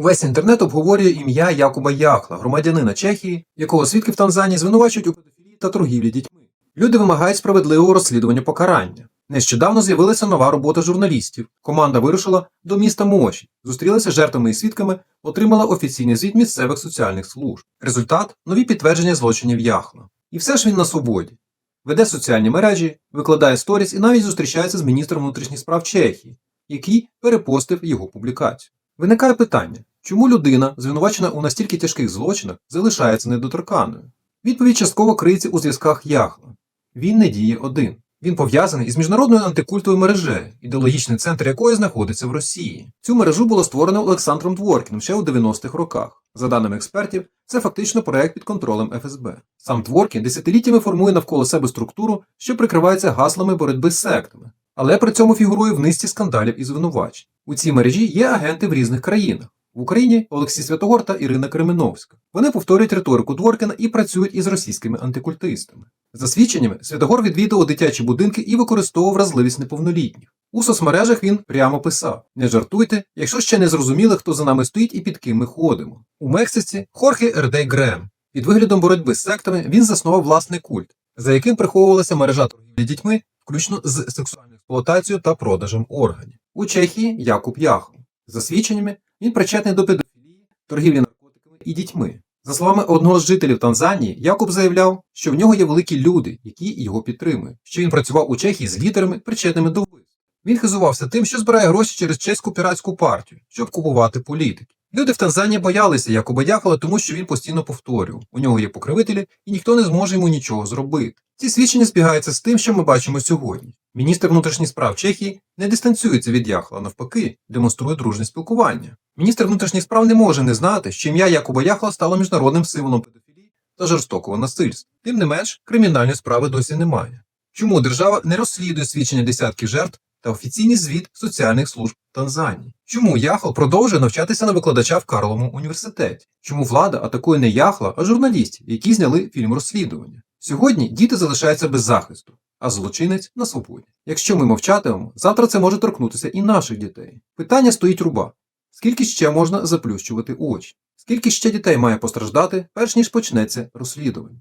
Увесь інтернет обговорює ім'я Якуба Яхла, громадянина Чехії, якого свідки в Танзанії звинувачують у педофілії та торгівлі дітьми. Люди вимагають справедливого розслідування покарання. Нещодавно з'явилася нова робота журналістів. Команда вирушила до міста Моші, зустрілася з жертвами і свідками, отримала офіційний звіт місцевих соціальних служб. Результат нові підтвердження злочинів Яхла. І все ж він на свободі. Веде соціальні мережі, викладає сторіс і навіть зустрічається з міністром внутрішніх справ Чехії, який перепостив його публікацію. Виникає питання, чому людина, звинувачена у настільки тяжких злочинах, залишається недоторканою? Відповідь частково криється у зв'язках Яхла. Він не діє один. Він пов'язаний із міжнародною антикультовою мережею, ідеологічний центр якої знаходиться в Росії. Цю мережу було створено Олександром Дворкіним ще у 90-х роках. За даними експертів, це фактично проект під контролем ФСБ. Сам Дворкін десятиліттями формує навколо себе структуру, що прикривається гаслами боротьби з сектами, але при цьому фігурує в низці скандалів і звинувачень. У цій мережі є агенти в різних країнах. В Україні Олексій Святогор та Ірина Кременовська. Вони повторюють риторику Дворкіна і працюють із російськими антикультистами. За свідченнями, Святогор відвідував дитячі будинки і використовував вразливість неповнолітніх. У соцмережах він прямо писав: Не жартуйте, якщо ще не зрозуміли, хто за нами стоїть і під ким ми ходимо. У Мексиці Хорхе Ердей Грем. Під виглядом боротьби з сектами він заснував власний культ, за яким приховувалася мережа торгівлі дітьми, включно з сексуальною експлуатацією та продажем органів. У Чехії Якуб Яхов. За свідченнями, він причетний до педофілії, торгівлі наркотиками і дітьми. За словами одного з жителів Танзанії, Якуб заявляв, що в нього є великі люди, які його підтримують, що він працював у Чехії з лідерами, причетними до вбивств. Він хизувався тим, що збирає гроші через чеську піратську партію, щоб купувати політики. Люди в Танзанії боялися Якуба Яхала, тому що він постійно повторював: у нього є покривителі, і ніхто не зможе йому нічого зробити. Ці свідчення збігаються з тим, що ми бачимо сьогодні. Міністр внутрішніх справ Чехії не дистанціюється від Яхла, навпаки, демонструє дружне спілкування. Міністр внутрішніх справ не може не знати, що ім'я Якуба Яхла стало міжнародним символом педофілії та жорстокого насильства. Тим не менш, кримінальної справи досі немає. Чому держава не розслідує свідчення десятків жертв та офіційний звіт соціальних служб Танзанії? Чому Яхл продовжує навчатися на викладача в Карловому університеті? Чому влада атакує не Яхла, а журналістів, які зняли фільм розслідування? Сьогодні діти залишаються без захисту, а злочинець на свободі. Якщо ми мовчатимемо, завтра це може торкнутися і наших дітей. Питання стоїть руба: скільки ще можна заплющувати очі? Скільки ще дітей має постраждати, перш ніж почнеться розслідування?